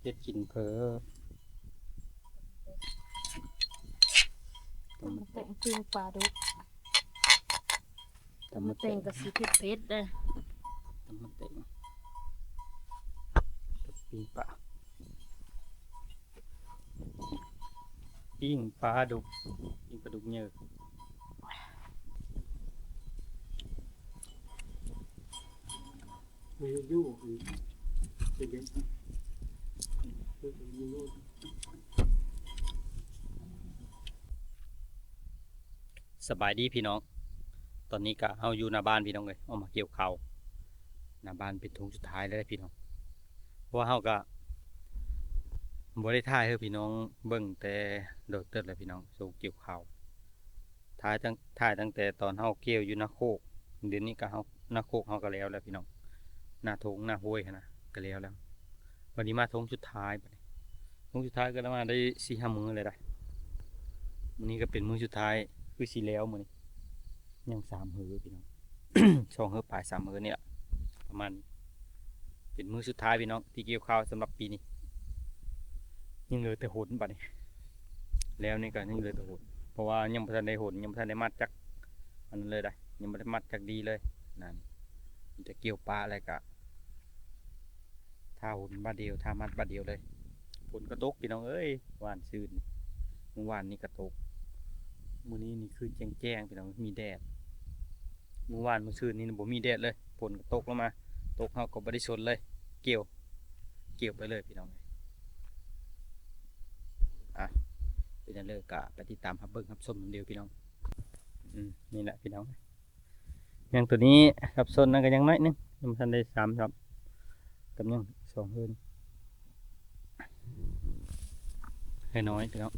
เฮ็ดกินเพอตำมะแต่งปิ้งปลาดุกตำตำมะมะเต็แต่งงกับสีเผ็ดๆเด้อตำมะเต็งกับปิ้งปลาปิ้งปลาดุกปิ้งปลาดุกเยอะไม่ยุ่งเป็นเด็กเป็นยุ่ง สบายดีพี่น้อง ตอนนี้ก็เฮาอยู่หน้าบ้านพี่น้องเลยเอามาเกี่ยวเขาหน้าบ้านเป็นทุงสุดท้ายแล้วพี่น้องเพราะว่าเฮาก็บ่ได้ถ่ายให้พี่น้องเบิ่งแต่โดดเติร์ดเลยพี่น้องสู่เกี่ยวเขาวถ่ายตั้งถ่ายตั้งแต่ตอนเฮาเกี่ยวอยู่นาโคกเดี๋ยวนี้ก็เฮานาโคกเฮาก็แล้วแล้วพี่น้องหน้าทงหน้าห้วยนะก็แล้วแล้ว วันนี้มาทงสุดท้ายทงสุดท้ายก็แล้มาได้สี่ห้ามือเลยได้วันนี้ก็เป็นมือสุดท้าย คือสิแล้วมือนี้ยังสามเฮือพี่น้องช่องเฮือปลายสามเฮือเนี่ยประมาณเป็นมือสุดท้ายพี่น้องที่เกี่ยวข้าวสำหรับปีนี้ ยังเหลือแต่หนบัดนี้ แล้วนี่ก็ยังเหลือแต่หนเพราะว่ายังบ่ทันได้หนยังบ่ทันได้มัดจักอันนั้นเลยได้ยังบ่ได้มัดจักดีเลยนั่นจะเกี่ยวปลาอะไรกะท่าหนบาดเดียวท่ามัดบาดเดียวเลยฝนก็ตกพี่น้องเอ้ยหวานซื่นเมื่อวานนี้ก็ตก มื้อนี้นี่คือแจ้งๆพี่น้องมีแดดเมื่อวานเมื่อคืนนี่บ่มีแดดเลยฝนก็ตกลงมา ตกเฮาก็บ่ได้สนเลย เกี่ยว เกี่ยวไปเลยพี่น้องอะเป็นจังเลยก็ไปติดตามรับเบิ่งรับชมเดียวพี่น้องอืมนี่แหละพี่น้องอย่างตัวนี้รับชนนั่นก็ยังน้อยนึงยังทันได้สามครับกับยังสองเฮือนให้น้อยพี่น้อง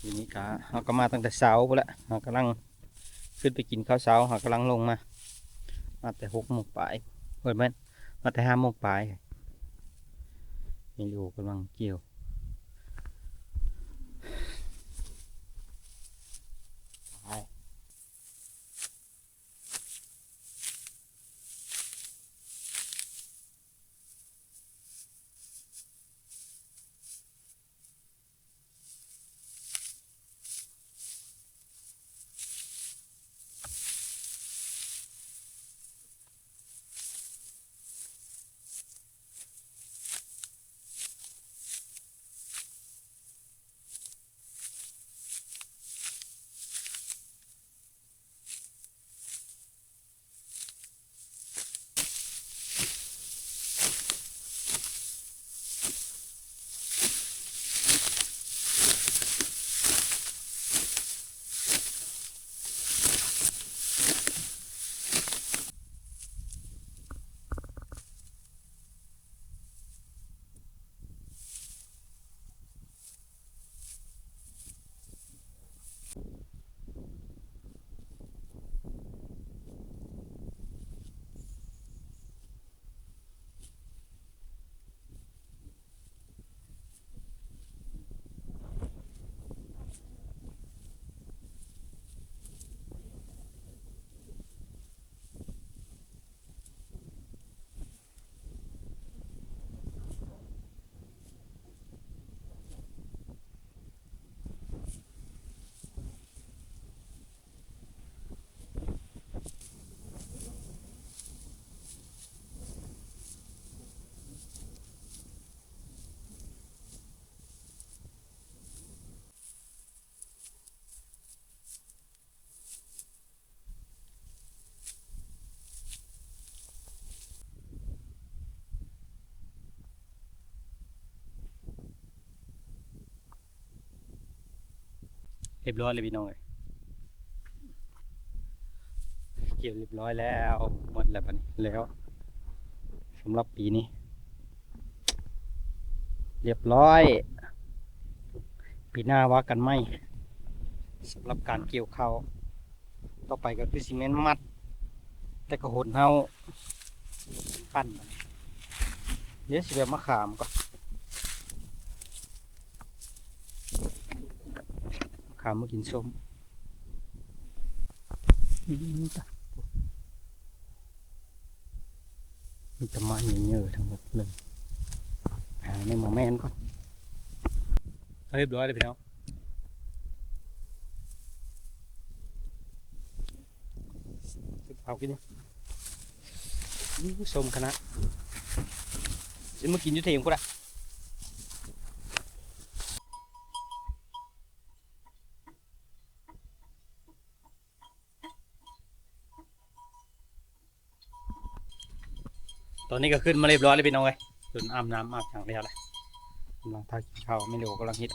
ทีนี้ก็เราก็มาตั้งแต่เช้าไปแล้วเรากำลังขึ้นไปกินข้าวเช้าเรากำลังลงมา มาแต่หกโมงปลายเปิดแม่นมาแต่ห้าโมงปลายนี่อยู่กำลังเกี่ยว รียบร้อยเลยพี่น้องเลยเกี่ยวเรียบร้อยแล้วหมดแล้วปะนี้แล้วสำหรับปีนี้ เรียบร้อย ปีหน้าว่ากันไหมสำหรับการเกี่ยวข้าวต่อไปก็คือซีเมนต์มัด แต่ก็หนเฮาปั้นเดี๋ยวสิแบบมะขามก่อน มะขามมากินส้มอืมจ้ะมีแตะไม้เยอะๆทั้งหมดเลยายในหมอแม่นก่อนเรียบร้อยเลยพี่น้องสึกเผากินดิอื้อส้มคณะจะมากินอยุ่เทียงกูละ ตอนนี้ก็ขึ้นมาเรียบร้อยเลยพี่น้องเลยจนอาบน้ำอาบถังเรียบเลยกำลังทากินข้าวไม่เร็วกำลังฮิต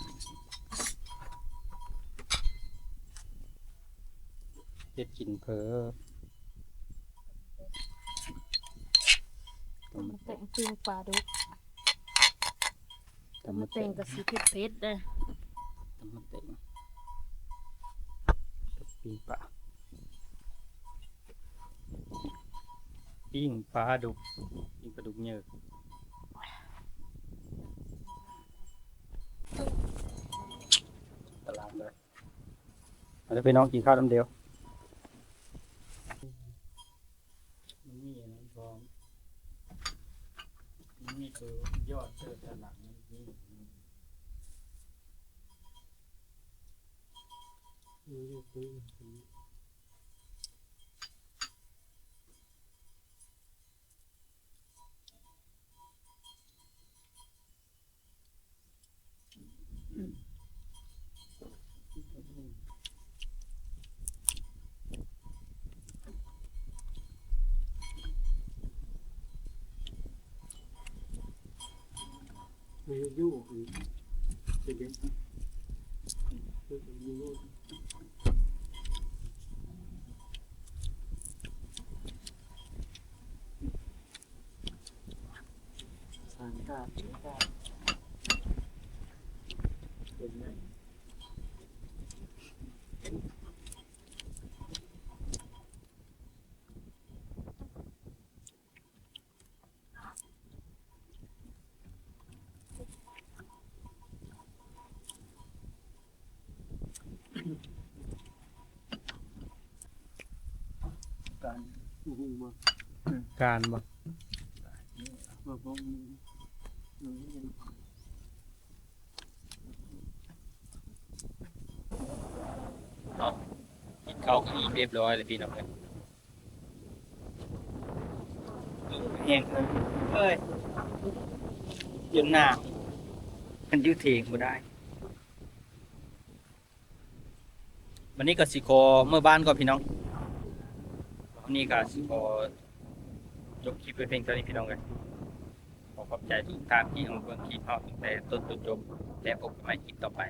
เฮ็ดกินเพอต้มแต่งปิ้งปลาดุกต้มตำมะแต่เต็งงกับสีเผ็ดเผ็ดๆเลยตำมะเต็งกับปิ้งปลา ปิ้งปลาดุกปิ้งปลาดุกเยอะตลาดเลยเอาเดี๋ยวไปน้องกินข้าวน้ำเดียวมันมีอะไรบอมันมีคือยอดเจอตลาดมันมีไม่ยุ่ ป็นเด็กคือยุ่งสารกาดกาดเป็นไห การอู้หูมาการบ่มาบ้องหนูยังกินข้าวก็อิ่มเรียบร้อยเลยพี่น้องเลยแห้งเลยเอ้ยยนหน้ามันยืดเทงบ่ได้วันนี้ก็สิขอเมื่อบ้านก่อนพี่น้อง วันนี้ก็สิขอยกคลิปไปเพียงเท่านี้พี่น้องกันขอขอบใจทุกท่านที่ของเบิ่งคลิปเฮาตั้งแต่ต้นจนจบและพบกันใหม่คลิปต่อไป